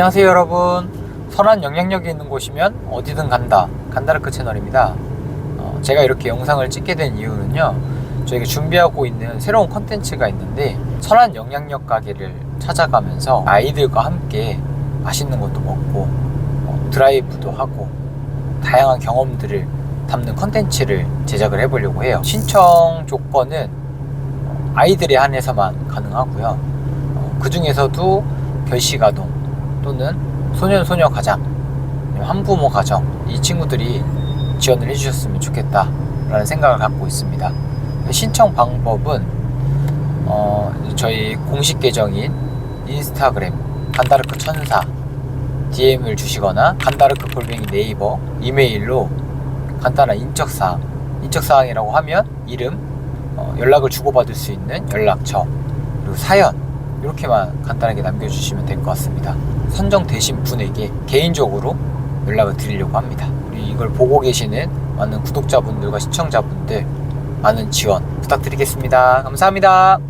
안녕하세요 여러분. 선한 영향력이 있는 곳이면 어디든 간다. 간다르크 채널입니다. 어, 제가 이렇게 영상을 찍게 된 이유는요 저희가 준비하고 있는 새로운 컨텐츠가 있는데 선한 영향력 가게를 찾아가면서 아이들과 함께 맛있는 것도 먹고 어, 드라이브도 하고 다양한 경험들을 담는 컨텐츠를 제작을 해보려고 해요. 신청 조건은 어, 아이들에 한해서만 가능하고요. 어, 그 중에서도 결식 아동 또는 소년 소녀 가장 한부모 가정 이 친구들이 지원을 해주셨으면 좋겠다라는 생각을 갖고 있습니다. 신청 방법은 어, 저희 공식 계정인 인스타그램 간다르크 천사 DM을 주시거나 간다르크 골뱅이 네이버 이메일로 간단한 인적사항 인적사항이라고 하면 이름 어, 연락을 주고받을 수 있는 연락처 그리고 사연 이렇게만 간단하게 남겨주시면 될 것 같습니다. 선정되신 분에게 개인적으로 연락을 드리려고 합니다. 우리 이걸 보고 계시는 많은 구독자분들과 시청자분들 많은 지원 부탁드리겠습니다. 감사합니다.